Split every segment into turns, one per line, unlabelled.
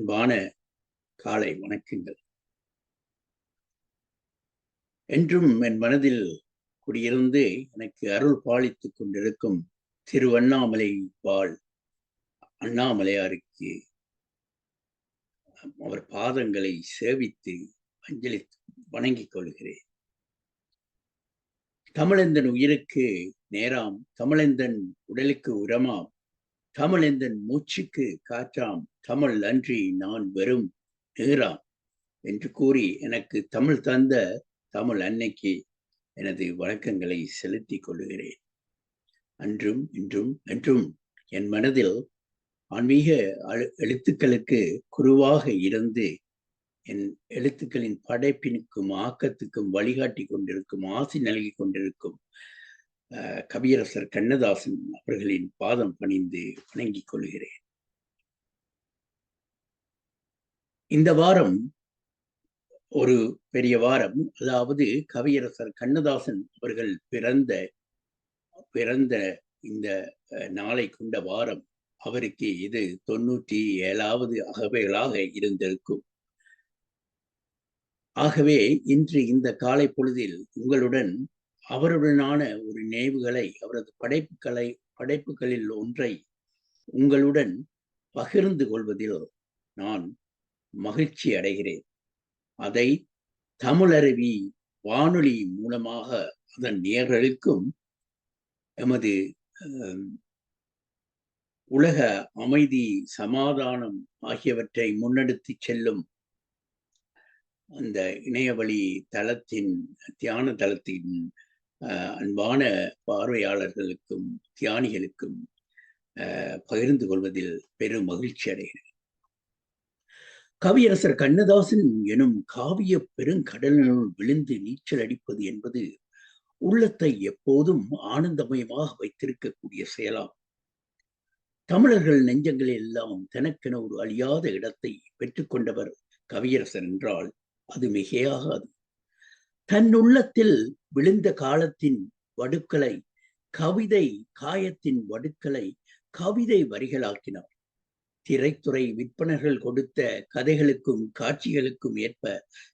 அன்பான காலை வணக்கங்கள். என்றும் என் மனதில் குடியிருந்து எனக்கு அருள் பாலித்துக் கொண்டிருக்கும் திருவண்ணாமலை பால் அண்ணாமலையாருக்கு அவர் பாதங்களை சேவித்து அஞ்சலி வணங்கிக் கொள்கிறேன். தமிழந்தன் உயிருக்கு நேராம் தமிழந்தன் உடலுக்கு உரமாம் தமிழந்தன் மூச்சுக்கு காற்றாம் தமிழ் அன்றி நான் வெறும் நேராம் என்று கூறி எனக்கு தமிழ் தந்த தமிழ் அன்னைக்கு எனது வணக்கங்களை செலுத்திக் கொள்கிறேன். அன்றும் இன்றும் என்றும் என் மனதில் ஆன்மீக எழுத்துக்களுக்கு குருவாக இருந்து என் எழுத்துக்களின் படைப்பினுக்கும் ஆக்கத்துக்கும் வழிகாட்டி கொண்டிருக்கும் ஆசி நல்கி கொண்டிருக்கும் கவியரசர் கண்ணதாசன் அவர்களின் பாதம் பணிந்து வணங்கிக் கொள்கிறேன். இந்த வாரம் ஒரு பெரிய வாரம். அதாவது கவியரசர் கண்ணதாசன் அவர்கள் பிறந்த பிறந்த இந்த நாளை கொண்ட வாரம் அவருக்கு இது தொண்ணூற்றி ஏழாவது அகவைகளாக இருந்திருக்கும். ஆகவே இன்று இந்த காலை பொழுதில் உங்களுடன் அவருடனான ஒரு நினைவுகளை அவரது படைப்புகளை படைப்புகளில் ஒன்றை உங்களுடன் பகிர்ந்து கொள்வதில் நான் மகிழ்ச்சி அடைகிறேன். அதை தமிழருவி வானொலி மூலமாக அதன் நேர்களுக்கும் எமது உலக அமைதி சமாதானம் ஆகியவற்றை முன்னெடுத்து செல்லும் அந்த இணையவழி தளத்தின் தியான தளத்தின் அன்பான பார்வையாளர்களுக்கும் தியானிகளுக்கும் பகிர்ந்து கொள்வதில் பெரும் மகிழ்ச்சி அடைகிறேன். கவியரசர் கண்ணதாசன் எனும் காவிய பெருங்கடலினுள் விழுந்து நீச்சல் அடிப்பது என்பது உள்ளத்தை எப்போதும் ஆனந்தமயமாக வைத்திருக்கக்கூடிய செயலாகும். தமிழர்கள் நெஞ்சங்களில் எல்லாம் தனக்கென ஒரு அழியாத இடத்தை பெற்றுக்கொண்டவர் கவியரசர் என்றால் அது மிகையாகாது. தன் உள்ளத்தில் விழுந்த காலத்தின் வடுக்களை கவிதை காயத்தின் வடுக்களை கவிதை வரிகளாக்கினார். திரைத்துறை விற்பனர்கள் கொடுத்த கதைகளுக்கும் காட்சிகளுக்கும் ஏற்ப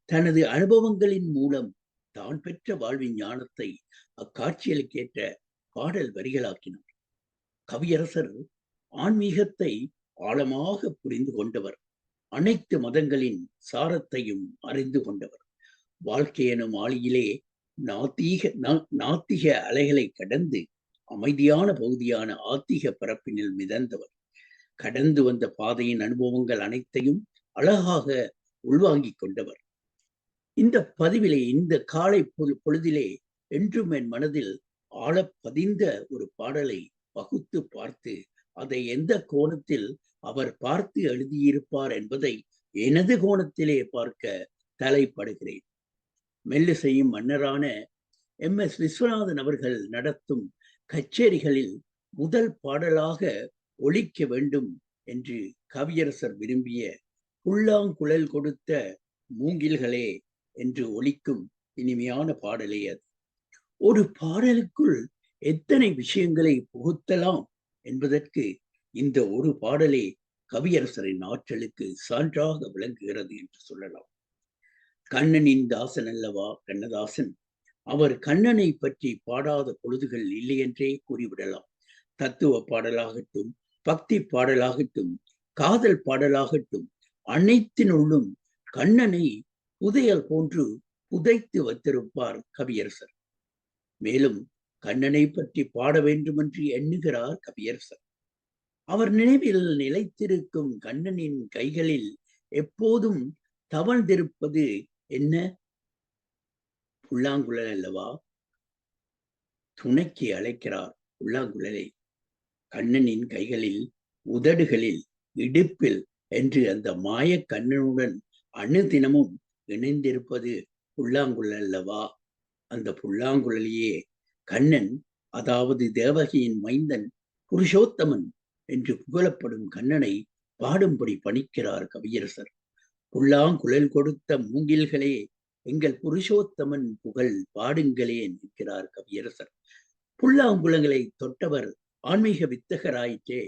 தனது அனுபவங்களின் மூலம் தான் பெற்ற வாழ்வின் ஞானத்தை அக்காட்சிகளுக்கேற்ற பாடல் வரிகளாக்கினார். கவியரசர் ஆன்மீகத்தை ஆழமாக புரிந்து கொண்டவர். அனைத்து மதங்களின் சாரத்தையும் அறிந்து கொண்டவர். வாழ்க்கை எனும் ஆளியிலே நாத்தீக நாத்திக அலைகளை கடந்து அமைதியான பகுதியான ஆத்திக பரப்பினில் மிதந்தவர். கடந்து வந்த பாதையின் அனுபவங்கள் அனைத்தையும் அழகாக உள்வாங்கிக் கொண்டவர். இந்த பதிவிலே இந்த காலை பொழுதிலே என்றும் என் மனதில் ஆழ பதிந்த ஒரு பாடலை பகுத்து பார்த்து அதை எந்த கோணத்தில் அவர் பார்த்து எழுதியிருப்பார் என்பதை எனது கோணத்திலே பார்க்க தலைப்படுகிறேன். மெல்லு செய்யும் மன்னரான எம். எஸ். விஸ்வநாதன் அவர்கள் நடத்தும் கச்சேரிகளில் முதல் பாடலாக ஒழிக்க வேண்டும் என்று கவியரசர் விரும்பிய புல்லாங்குழல் கொடுத்த மூங்கில்களே என்று ஒழிக்கும் இனிமையான பாடலே அது. ஒரு பாடலுக்குள் எத்தனை விஷயங்களை புகுத்தலாம் என்பதற்கு இந்த ஒரு பாடலே கவியரசரின் ஆற்றலுக்கு சான்றாக விளங்குகிறது என்று சொல்லலாம். கண்ணனின் தாசன் அல்லவா கண்ணதாசன்? அவர் கண்ணனை பற்றி பாடாத பொழுதுகள் இல்லை என்றே கூறிவிடலாம். தத்துவ பாடலாகட்டும் பக்தி பாடலாகட்டும் காதல் பாடலாகட்டும் அனைத்தினுள்ளும் கண்ணனை புதையல் போன்று புதைத்து வைத்திருப்பார் கவியரசர். மேலும் கண்ணனை பற்றி பாட வேண்டுமென்று எண்ணுகிறார் கவியரசர். அவர் நினைவில் நிலைத்திருக்கும் கண்ணனின் கைகளில் எப்போதும் தவழ்ந்திருப்பது என்ன? புல்லாங்குழல் அல்லவா? துணைக்கு அழைக்கிறார் புல்லாங்குழலை. கண்ணனின் கைகளில் உதடுகளில் இடுப்பில் என்று அந்த மாய கண்ணனுடன் அணுதினமும் இணைந்திருப்பது புல்லாங்குழல் அல்லவா? அந்த புல்லாங்குழலியே கண்ணன் அதாவது தேவகியின் மைந்தன் புருஷோத்தமன் என்று புகழப்படும் கண்ணனை பாடும்படி பணிக்கிறார் கவியரசர். புல்லாங்குழல் கொடுத்த மூங்கில்களே எங்கள் புருஷோத்தமன் புகழ் பாடுங்களே என்கிறார் கவியரசர். புல்லாங்குளங்களை தொட்டவர் ஆன்மீக வித்தகராயிற்றே.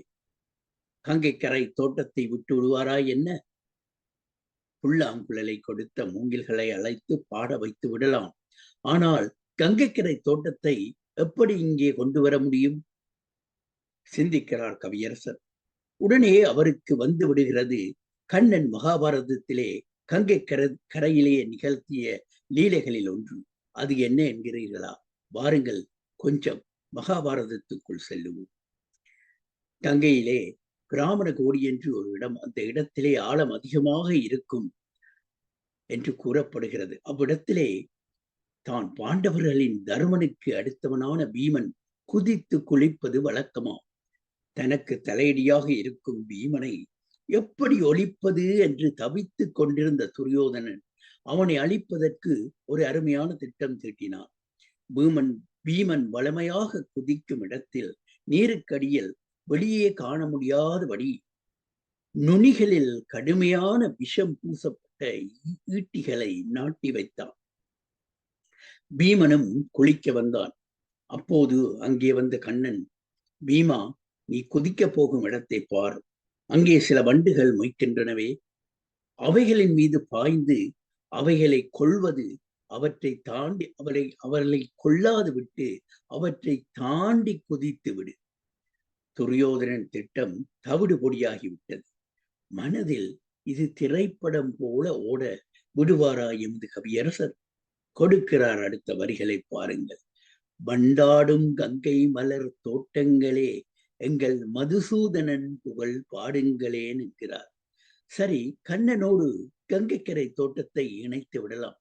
கங்கைக்கரை தோட்டத்தை விட்டு விடுவாராய் என்ன? புல்லாங்குழலை கொடுத்த மூங்கில்களை அழைத்து பாட வைத்து விடலாம். ஆனால் கங்கைக்கரை தோட்டத்தை எப்படி இங்கே கொண்டு வர முடியும்? சிந்திக்கிறார் கவியரசர். உடனே அவருக்கு வந்து விடுகிறது கண்ணன் மகாபாரதத்திலே கங்கை கர கரையிலேயே நிகழ்த்திய லீலைகளில் ஒன்று. அது என்ன என்கிறீர்களா? வாருங்கள் கொஞ்சம் மகாபாரதத்துக்குள் செல்லுவோம். கங்கையிலே பிராமண கோடி என்று ஒரு இடம் அந்த இடத்திலே ஆழம் அதிகமாக இருக்கும் என்று கூறப்படுகிறது. அவ்விடத்திலே தான் பாண்டவர்களின் தருமனுக்கு அடுத்தவனான பீமன் குதித்து குளிப்பது வழக்கமாம் தனக்கு தலையடியாக இருக்கும் பீமனை எப்படி ஒழிப்பது என்று தவித்துக் கொண்டிருந்த துரியோதனன் அவனை அழிப்பதற்கு ஒரு அருமையான திட்டம் தீட்டினான். பீமன் பீமன் வளமையாக குதிக்கும் இடத்தில் நீருக்கடியில் வெளியே காண முடியாதபடி நுனிகளில் கடுமையான விஷம் பூசப்பட்ட ஈட்டிகளை நாட்டி வைத்தான். பீமனும் குளிக்க வந்தான். அப்போது அங்கே வந்த கண்ணன் பீமா நீ குதிக்க போகும் இடத்தை பார். அங்கே சில வண்டுகள் மொய்க்கின்றனவே. அவைகளின் மீது பாய்ந்து அவைகளை கொள்வது அவற்றை தாண்டி அவரை அவர்களை கொள்ளாது விட்டு அவற்றை தாண்டி குதித்து விடு. துரியோதனன் திட்டம் தவிடு பொடியாகிவிட்டது மனதில் இது திரைப்படம் போல ஓட விடுவாரா எமது கவியரசர்? கொடுக்கிறார் அடுத்த வரிகளை பாருங்கள். வண்டாடும் கங்கை மலர் தோட்டங்களே எங்கள் மதுசூதனன் புகழ் பாடுங்களேன் என்கிறார். சரி கண்ணனோடு கங்கைக்கரை தோட்டத்தை இணைத்து விடலாம்.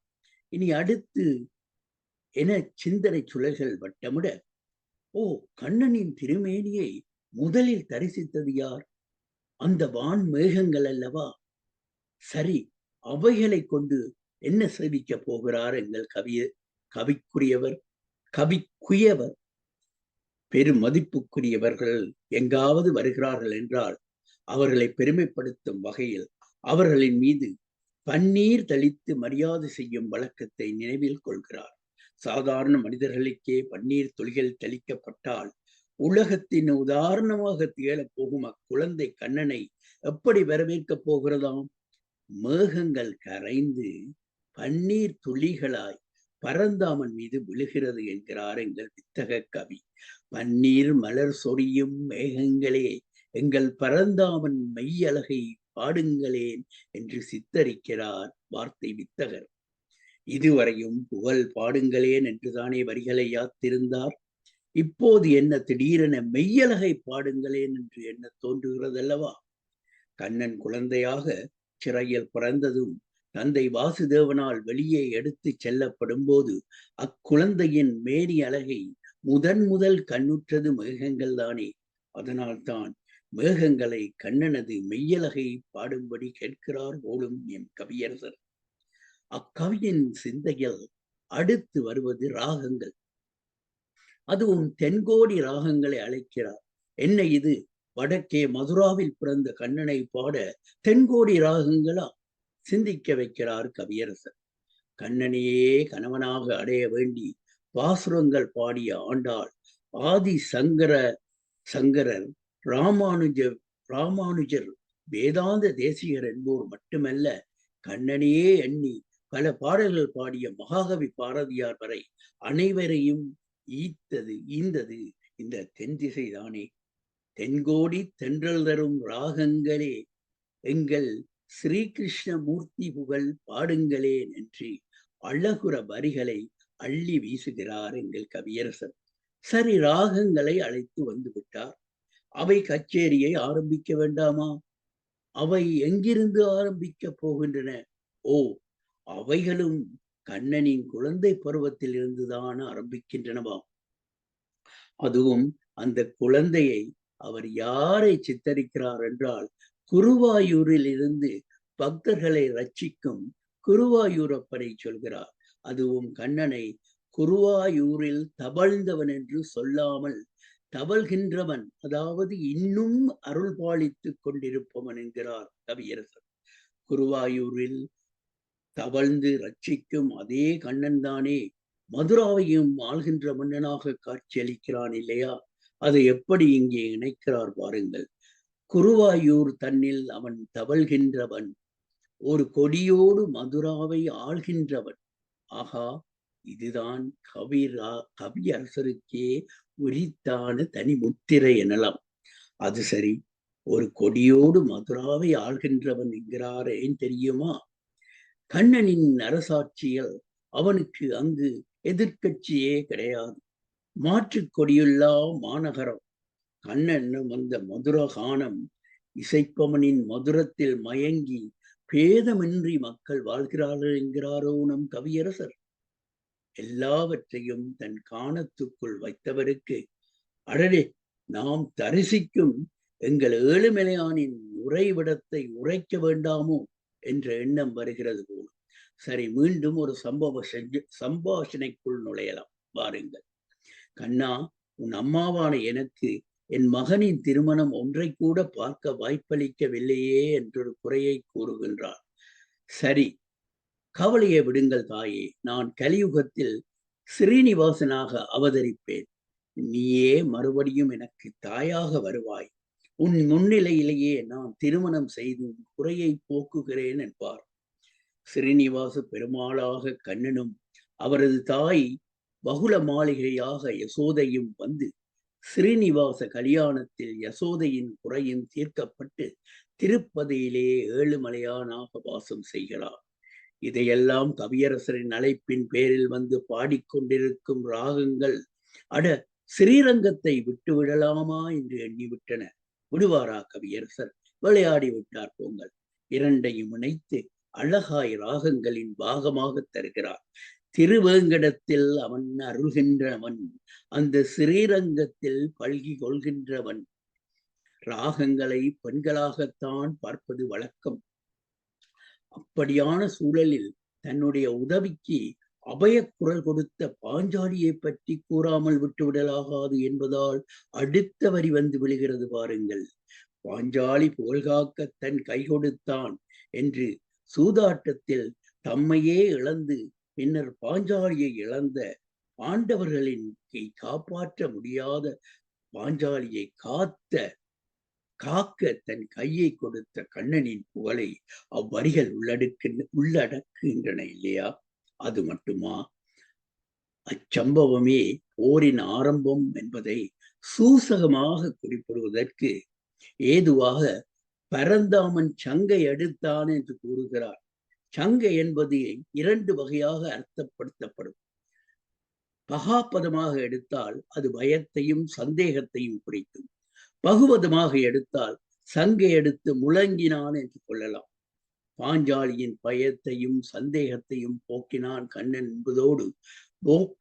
இனி அடுத்து என சிந்தனை சுழல்கள் வட்டமிட ஓ கண்ணனின் திருமேனியை முதலில் தரிசித்தது யார்? அந்த வான் மேகங்கள் அல்லவா? சரி அவைகளை கொண்டு என்ன சேவிக்க போகிறார் எங்கள் கவிய கவிக்குரியவர் கவிக்குயவர்? பெரும் மதிப்புக்குரியவர்கள் எங்காவது வருகிறார்கள் என்றால் அவர்களை பெருமைப்படுத்தும் வகையில் அவர்களின் மீது பன்னீர் தெளித்து மரியாதை செய்யும் வழக்கத்தை நினைவில் கொள்கிறார். சாதாரண மனிதர்களுக்கே பன்னீர் துளிகள் தெளிக்கப்பட்டால் உலகத்தின் உதாரணமாக திகழப் போகும் அக்குழந்தை கண்ணனை எப்படி வரவேற்கப் போகிறதாம்? மேகங்கள் கரைந்து பன்னீர் துளிகளாய் பரந்தாமன் மீது விழுகிறது என்கிறார் எங்கள் வித்தக கவி. பன்னீர் மலர் சொரியும் மேகங்களே எங்கள் பரந்தாமன் மெய்யழகை பாடுங்களேன் என்று சித்தரிக்கிறார் வார்த்தை வித்தகர். இதுவரையும் புகழ் பாடுங்களேன் என்றுதானே வரிகளை யாத்திருந்தார்? இப்போது என்ன திடீரென மெய்யலகை பாடுங்களேன் என்று என்ன தோன்றுகிறதல்லவா? கண்ணன் குழந்தையாக சிறையில் பிறந்ததும் தந்தை வாசுதேவனால் வெளியே எடுத்து செல்லப்படும் போது அக்குழந்தையின் மேரி அழகை முதன் முதல் கண்ணுற்றது மேகங்கள் தானே அதனால்தான் மேகங்களை கண்ணனது மெய்யலகை பாடும்படி கேட்கிறார் போலும் என் கவியரசர். அக்கவியின் சிந்தையில் அடுத்து வருவது ராகங்கள். அதுவும் தென்கோடி ராகங்களை அழைக்கிறார். என்ன இது? வடக்கே மதுராவில் பிறந்த கண்ணனை பாட தென்கோடி ராகங்களா? சிந்திக்க வைக்கிறார் கவியரசர். கண்ணனையே கணவனாக அடைய வேண்டி பாசுரங்கள் பாடிய ஆண்டாள் ஆதி சங்கர சங்கரர் ராமானுஜ ராமானுஜர் வேதாந்த தேசிகர் என்போர் மட்டுமல்ல கண்ணனையே எண்ணி பல பாடல்கள் பாடிய மகாகவி பாரதியார் வரை அனைவரையும் ஈத்தது ஈந்தது இந்த தென் திசை தானே. தென்கோடி தென்றல் தரும் ராகங்களே எங்கள் ஸ்ரீகிருஷ்ணமூர்த்தி புகழ் பாடுங்களே என்று அழகுற வரிகளை அள்ளி வீசுகிறார் எங்கள் கவியரசர். சரி ராகங்களை அழைத்து வந்து விட்டார். அவை கச்சேரியை ஆரம்பிக்க வேண்டாமா? அவை எங்கிருந்து ஆரம்பிக்க போகின்றன? ஓ அவைகளும் கண்ணனின் குழந்தை பருவத்தில் இருந்துதான் ஆரம்பிக்கின்றனவாம் அதுவும் அந்த குழந்தையை அவர் யாரை சித்தரிக்கிறார் என்றால் குருவாயூரில் இருந்து பக்தர்களை ரட்சிக்கும் குருவாயூரப்பனை சொல்கிறார். அதுவும் கண்ணனை குருவாயூரில் தவழ்ந்தவன் என்று சொல்லாமல் தவழ்கின்றவன் அதாவது இன்னும் அருள் பாலித்துக் கொண்டிருப்பவன் என்கிறார் கவியரசர். குருவாயூரில் தவழ்ந்து ரட்சிக்கும் அதே கண்ணன் தானே மதுராவையும் ஆள்கின்ற மன்னனாக காட்சியளிக்கிறான் இல்லையா? அதை எப்படி இங்கே இணைக்கிறார் பாருங்கள். குருவாயூர் தன்னில் அவன் தவழ்கின்றவன் ஒரு கொடியோடு மதுராவை ஆள்கின்றவன். ஆகா இதுதான் கவிரா கவியரசருக்கே உரித்தான தனி முத்திரை எனலாம். அது சரி ஒரு கொடியோடு மதுராவை ஆள்கின்றவன் என்கிறார் ஏன் தெரியுமா? கண்ணனின் அரசாட்சியில் அவனுக்கு அங்கு எதிர்க்கட்சியே கிடையாது. மாற்று கொடியுள்ளா மாநகரம். கண்ணன் வந்த மதுர கானம் இசைப்பவனின் மதுரத்தில் மயங்கி பேதமின்றி மக்கள் வாழ்கிறார்கள் என்கிறாரோ நம் கவியரசர். எல்லாவற்றையும் தன் காணத்துக்குள் வைத்தவருக்கு அடடே நாம் தரிசிக்கும் எங்கள் ஏழுமலையானின் உறைவிடத்தை உரைக்க வேண்டாமோ என்ற எண்ணம் வருகிறது போல். சரி மீண்டும் ஒரு சம்பவ செஞ்சு சம்பாஷணைக்குள் நுழையலாம். வாருங்கள். கண்ணா உன் அம்மாவான எனக்கு என் மகனின் திருமணம் ஒன்றை கூட பார்க்க வாய்ப்பளிக்கவில்லையே என்றொரு குறையை கூறுகின்றார் சரி கவலையை விடுங்கள் தாயே நான் கலியுகத்தில் ஸ்ரீனிவாசனாக அவதரிப்பேன். நீயே மறுபடியும் எனக்கு தாயாக வருவாய். உன் முன்னிலையிலேயே நான் திருமணம் செய்து குறையை போக்குகிறேன் என்பார். ஸ்ரீனிவாச பெருமாளாக கண்ணனும் அவரது தாய் பகுல மாளிகையாக யசோதையும் வந்து ஸ்ரீனிவாச கல்யாணத்தில் யசோதையின் குறையும் தீர்க்கப்பட்டு திருப்பதியிலே ஏழுமலையானாக வாசம் செய்கிறார் இதையெல்லாம் கவியரசரின் அழைப்பின் பேரில் வந்து பாடிக்கொண்டிருக்கும் ராகங்கள் அட ஸ்ரீரங்கத்தை விட்டு விடலாமா என்று எண்ணிவிட்டன. விடுவாரா கவியரசர்? விளையாடி விட்டார் போங்கள். இரண்டையும் இணைத்து அழகாய் ராகங்களின் பாகமாக தருகிறார். திருவேங்கடத்தில் அவன் அருள்கின்றவன் அந்த ஸ்ரீரங்கத்தில் பல்கி கொள்கின்றவன். ராகங்களை பெண்களாகத்தான் பார்ப்பது வழக்கம். அப்படியான சூழலில் தன்னுடைய உதவிக்கு அபய குரல் கொடுத்த பாஞ்சாலியை பற்றி கூறாமல் விட்டுவிடலாகாது என்பதால் அடுத்த வரி வந்து விழுகிறது பாருங்கள். பாஞ்சாலி புகழ்காக்க தன் கை கொடுத்தான் என்று சூதாட்டத்தில் தம்மையே இழந்து பின்னர் பாஞ்சாலியை இழந்த பாண்டவர்களின் காப்பாற்ற முடியாத பாஞ்சாலியை காத்த காக்க தன் கையை கொடுத்த கண்ணனின் புகழை அவ்வரிகள் உள்ளடக்கு உள்ளடக்குகின்றன இல்லையா? அது மட்டுமா? அச்சம்பவமே போரின் ஆரம்பம் என்பதை சூசகமாக குறிப்பிடுவதற்கு ஏதுவாக பரந்தாமன் சங்கை எடுத்தான் என்று கூறுகிறார். சங்கை என்பது இரண்டு வகையாக அர்த்தப்படுத்தப்படும். பகாபதமாக எடுத்தால் அது பயத்தையும் சந்தேகத்தையும் குறிக்கும். பகுவதமாக எடுத்தால் சங்கை எடுத்து முழங்கினான் என்று கொள்ளலாம். பாஞ்சாலியின் பயத்தையும் சந்தேகத்தையும் போக்கினான் கண்ணன் என்பதோடு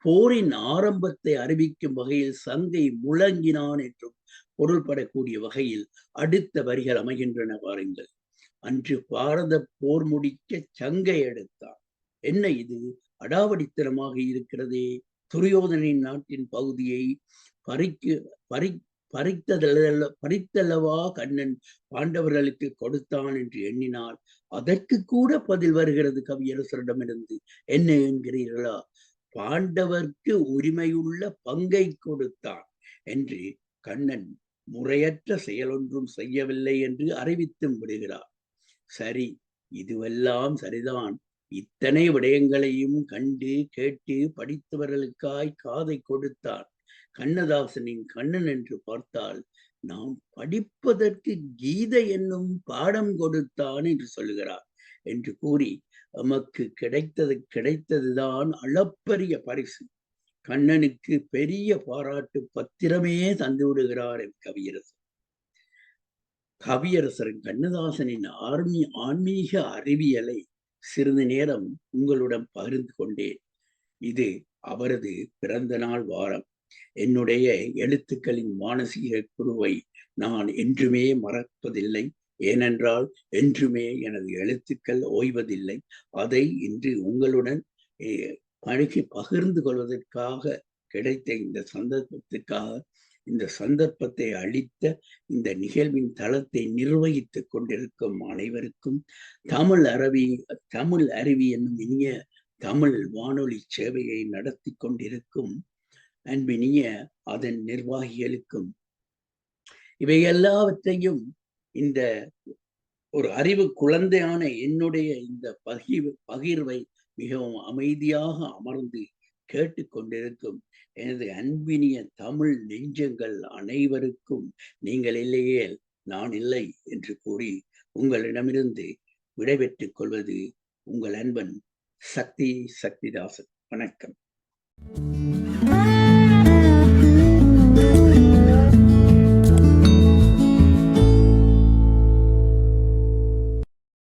போரின் ஆரம்பத்தை அறிவிக்கும் வகையில் சங்கை முழங்கினான் என்றும் பொருள்படக்கூடிய வகையில் அடுத்த வரிகள் அமைகின்றன பாருங்கள். அன்று பாரத போர் முடிக்க சங்கை எடுத்தான். என்ன இது? அடாவடித்தனமாக இருக்கிறதே. துரியோதனின் நாட்டின் பகுதியை பறிக்க பறி பறித்ததல்ல பறித்தல்லவா கண்ணன் பாண்டவர்களுக்கு கொடுத்தான் என்று எண்ணினால் அதற்கு கூட பதில் வருகிறது கவியரசரிடமிருந்து. என்ன என்கிறீர்களா? பாண்டவர்க்கு உரிமையுள்ள பங்கை கொடுத்தான் என்று கண்ணன் முறையற்ற செயலொன்றும் செய்யவில்லை என்று அறிவித்தும் விடுகிறார். சரி இதுவெல்லாம் சரிதான். இத்தனை விடயங்களையும் கண்டு கேட்டு படித்தவர்களுக்காய் காதை கொடுத்தான். கண்ணதாசனின் கண்ணன் என்று பார்த்தால் நாம் படிப்பதற்கு கீதை என்னும் பாடம் கொடுத்தான் என்று சொல்லுகிறார் என்று கூறி நமக்கு கிடைத்தது கிடைத்ததுதான் அளப்பரிய பரிசு. கண்ணனுக்கு பெரிய பாராட்டு பத்திரமே தந்து விடுகிறார் என் கவியரசர் கவியரசரின் கண்ணதாசனின் ஆர்மி ஆன்மீக அறிவியலை சிறிது நேரம் உங்களுடன் பகிர்ந்து கொண்டேன். இது அவரது பிறந்த நாள் வாரம். என்னுடைய எழுத்துக்களின் மானசீக குருவை நான் என்றுமே மறப்பதில்லை. ஏனென்றால் என்றுமே எனது எழுத்துக்கள் ஓய்வதில்லை. அதை இன்று உங்களுடன் பழகி பகிர்ந்து கொள்வதற்காக கிடைத்த இந்த சந்தர்ப்பத்துக்காக இந்த சந்தர்ப்பத்தை அளித்த இந்த நிகழ்வின் தளத்தை நிர்வகித்துக் கொண்டிருக்கும் அனைவருக்கும் தமிழ் அறவி தமிழ் அருவி என்னும் இனிய தமிழ் வானொலி சேவையை நடத்தி கொண்டிருக்கும் அன்பினிய அதன் நிர்வாகிகளுக்கும். இவை எல்லாவற்றையும் இந்த ஒரு அறிவு குழந்தையான என்னுடைய இந்த பகிர் பகிர்வை மிகவும் அமைதியாக அமர்ந்து கேட்டுக்கொண்டிருக்கும் எனது அன்பினிய தமிழ் நெஞ்சங்கள் அனைவருக்கும் நீங்கள் இல்லையே நான் இல்லை என்று கூறி உங்களிடமிருந்து விடைபெற்றுக் கொள்வது உங்கள் அன்பன் சக்தி சக்திதாசன். வணக்கம்.